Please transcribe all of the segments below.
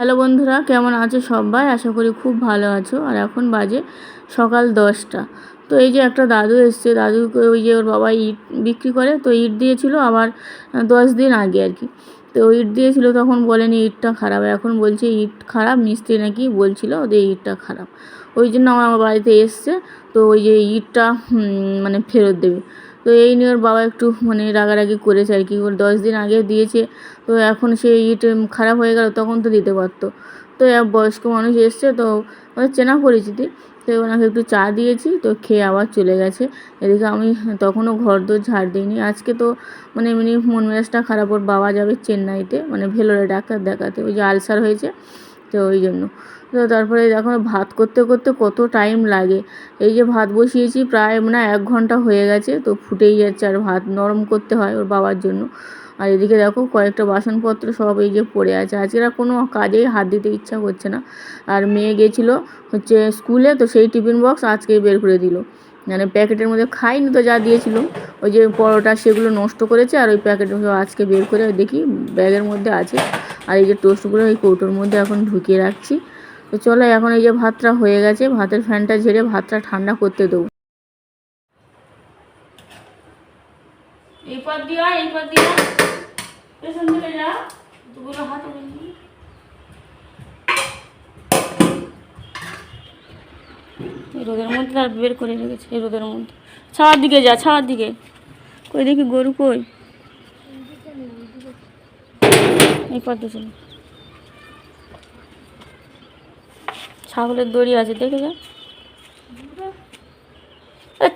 Hello বন্ধুরা, কেমন আছো সবাই? আশা করি খুব ভালো আছো। আর এখন বাজে সকাল দশটা। তো এই যে একটা দাদু এসছে, দাদুকে ওই যে ওর বাবা ইট বিক্রি করে, তো ইট দিয়েছিল আবার দশ দিন আগে আর কি। তো ইট দিয়েছিল, তখন বলেনি ইটটা খারাপ। এখন বলছে ইট খারাপ, মিস্ত্রি নাকি বলছিল ওদের ইটটা খারাপ। ওই জন্য আমার বাড়িতে এসছে, তো ওই যে ইটটা মানে ফেরত দেবে। তো এই নিয়ে ওর বাবা একটু মানে রাগারাগি করেছে আর কি। ওর দশ দিন আগে দিয়েছে, তো এখন সে ইট খারাপ হয়ে গেল, তখন তো দিতে পারতো। তো বয়স্ক মানুষ এসছে, তো ওদের চেনা পরিচিতি, তো ওনাকে একটু চা দিয়েছি, তো খেয়ে আবার চলে গেছে। এদিকে আমি তখনও ঘর দোর ঝাড় দিইনি। আজকে তো মানে এমনি মন মেজাজটা খারাপ, ওর বাবা যাবে চেন্নাইতে মানে ভেলোরে ডাক্তার দেখাতে। ওই যে আলসার হয়েছে তো ওই জন্য। তো তারপরে এখন ভাত করতে করতে কত টাইম লাগে। এই যে ভাত বসিয়েছি প্রায় মানে এক ঘণ্টা হয়ে গেছে, তো ফুটেই যাচ্ছে আর ভাত নরম করতে হয় ওর বাবার জন্য। আর এদিকে দেখো কয়েকটা বাসনপত্র সব এই যে পড়ে আছে। আজকে আর কোনো কাজেই হাত দিতে ইচ্ছা করছে না। আর মেয়ে গেছিল হচ্ছে স্কুলে তো সেই টিফিন বক্স আজকে বের করে দিল। মানে প্যাকেটের মধ্যে খাইনি তো যা দিয়েছিল। ওই যে পরোটা সেগুলো নষ্ট করেছে আর ওই প্যাকেটের আজকে বের করে দেখি, ব্যাগের মধ্যে আছে। আর এই যে টোস্টগুলো এই কৌটোর মধ্যে এখন ঢুকিয়ে রাখছি। তো চলো এখন এই যে ভাতটা হয়ে গেছে, ভাতের ফ্যানটা ঝেড়ে ভাতটা ঠান্ডা করতে দেবো। পেছন দিকে যা রোদের মধ্যে তার বের করে রেখেছে রোদের মধ্যে। ছাওয়ার দিকে যা ছাওয়ার দিকে। কই দেখি গরু কই? এই পথ ছাগলের দড়ি আছে, দেখে যা।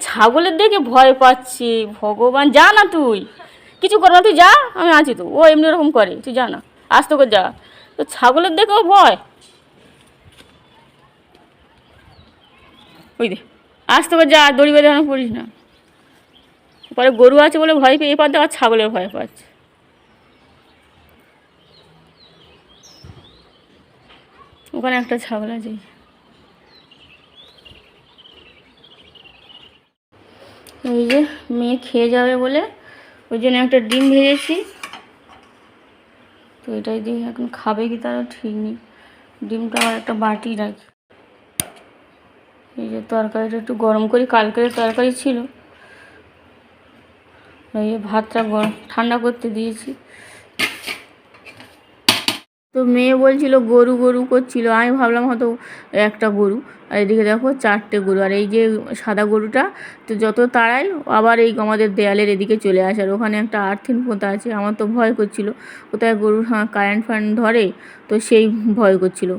ছাগলের দেখে ভয় পাচ্ছি। ভগবান, যা না তুই। কিছু কর না, তুই যা, আমি আছি তো। ও এমনি ওরকম করে, তুই যা না। আজ তোকে যা। তো ছাগলের দেখেও ভয়। ওই দে আজ তোকে যা দড়ি বেঁধে আমি পড়িস না। পরে গরু আছে বলে ভয় পেয়ে এপার আর ছাগলের ভয় পাচ্ছে। ওখানে একটা ছাগল আছে এই যে মেয়ে খেয়ে যাবে বলে ওই জন্য একটা ডিম ভেজেছি। তো এটাই দিয়ে এখন খাবে কি তারও ঠিক নেই। ডিমটা আবার একটা বাটি রাখি। এই যে তরকারিটা একটু গরম করি কালকের তরকারি ছিল। এই যে ভাতটা গরম, ঠান্ডা করতে দিয়েছি। তো মেয়ে বলছিল, গরু গরু করছিল। আমি ভাবলাম হয়তো একটা গরু। আর এদিকে দেখো চারটে গরু। আর এই যে সাদা গরুটা, তো যত তাড়াই আবার এই আমাদের দেয়ালের এদিকে চলে আসে। আর ওখানে একটা আর্থিন পোঁতা আছে, আমার তো ভয় করছিল। কোথায় গরুর হ্যাঁ কারেন্ট ফারেন্ট ধরে, তো সেই ভয় করছিল।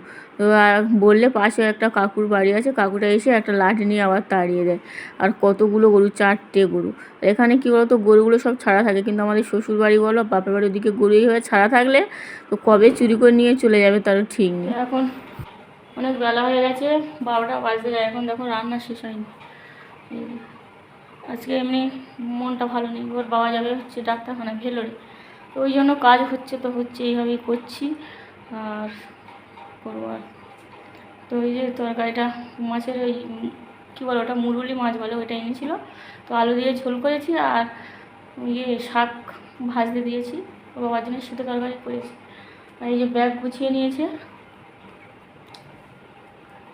আর বললে পাশে একটা কাকুর বাড়ি আছে, কাকুটা এসে একটা লাঠি নিয়ে আবার তাড়িয়ে দেয়। আর কতগুলো গরু, চারটে গরু। এখানে কী বলতো, গরুগুলো সব ছাড়া থাকে। কিন্তু আমাদের শ্বশুর বাড়ি বলো, বাপের বাড়ির ওদিকে গরু এইভাবে ছাড়া থাকলে তো কবে চুরি করে নিয়ে চলে যাবে তারও ঠিক নেই। এখন অনেক বেলা হয়ে গেছে, বারোটা বাজতে যায়। এখন দেখো রান্না শেষ হয়নি। আজকে এমনি মনটা ভালো নেই। ওর বাবা যাবে হচ্ছে ডাক্তারখানা ভেলোরে। তো ওই জন্য কাজ হচ্ছে তো হচ্ছে, এইভাবেই করছি। আর করব আর। তো ওই যে তরকারিটা, মাছের ওই কী বলো ওটা, মুরুলি মাছ বলে ওইটা এনেছিল। তো আলু দিয়ে ঝোল করেছি আর ইয়ে শাক ভাজতে দিয়েছি। ও বাবার জন্য শুধু তরকারি করেছি। আর এই যে ব্যাগ গুছিয়ে নিয়েছে।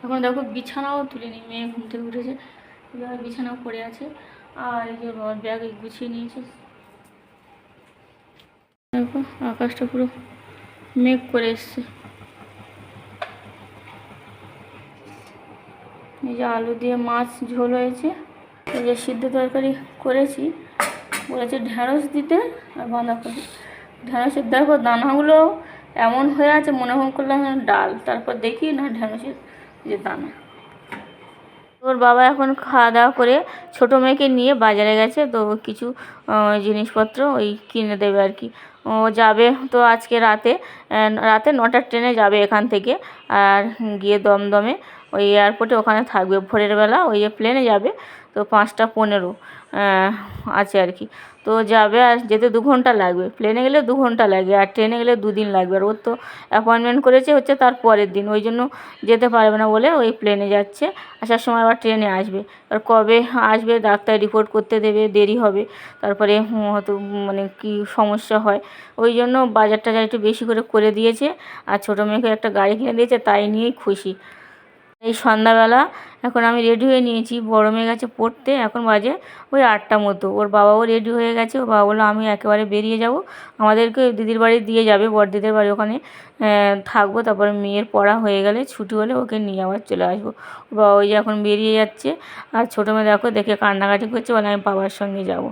এখন দেখো বিছানাও তুলিনি, মেয়ে ঘুম থেকে উঠেছে। এবার বিছানাও পড়ে আছে। আর এই যে বাবার ব্যাগ এই গুছিয়ে নিয়েছে। দেখো আকাশটা পুরো মেঘ করে এসছে। এই যে আলু দিয়ে মাছ ঝোল হয়েছে, এই যে সিদ্ধ তরকারি করেছি, বলেছে ঢ্যাঁড়স দিতে আর বাঁধাকপি ঢ্যাঁড়সের দেখো দানাগুলো এমন হয়ে আছে, মনে হয় করলাম ডাল, তারপর দেখি না ঢ্যাঁড়সের যে দানা। ওর বাবা এখন খাওয়া দাওয়া করে ছোটো মেয়েকে নিয়ে বাজারে গেছে, তো কিছু জিনিসপত্র ওই কিনে দেবে আর কি। ও যাবে তো আজকে রাতে রাতে নটার ট্রেনে যাবে এখান থেকে, আর গিয়ে দমদমে। ওই এয়ারপোর্টে ওখানে থাকবে। ভোরের বেলা ওই প্লেনে যাবে, তো পাঁচটা পনেরো আছে আর কি। তো যাবে আর যেতে দু ঘণ্টা লাগবে। প্লেনে গেলে দু ঘণ্টা লাগে, আর ট্রেনে গেলে দুদিন লাগবে। আর ওর তো অ্যাপয়েন্টমেন্ট করেছে হচ্ছে তার পরের দিন, ওই জন্য যেতে পারবে না বলে ওই প্লেনে যাচ্ছে। আসার সময় আবার ট্রেনে আসবে। আর কবে আসবে ডাক্তার রিপোর্ট করতে দেবে, দেরি হবে। তারপরে হয়তো মানে কী সমস্যা হয়। ওই জন্য বাজার টাজার একটু বেশি করে করে দিয়েছে। আর ছোটো মেয়েকে একটা গাড়ি কিনে দিয়েছে, তাই নিয়েই খুশি। এই সন্ধ্যাবেলা এখন আমি রেডি হয়ে নিয়েছি। বড় মেয়ে গেছে পড়তে, এখন বাজে ওই আটটা মতো। ওর বাবাও রেডি হয়ে গেছে। ওর বাবা বলল, আমি একেবারে বেরিয়ে যাব। আমাদেরকে দিদির বাড়ি দিয়ে যাবে, বড়দিদের বাড়ি। ওখানে থাকব। তারপরে মেয়ের পড়া হয়ে গেলে, ছুটি হলে ওকে নিয়ে আবার চলে আসব। ওর বাবা ওই যে এখন বেরিয়ে যাচ্ছে। আর ছোটো মেয়ে দেখো, দেখে কান্নাকাটি করছে, বলে, আমি বাবার সঙ্গে যাব।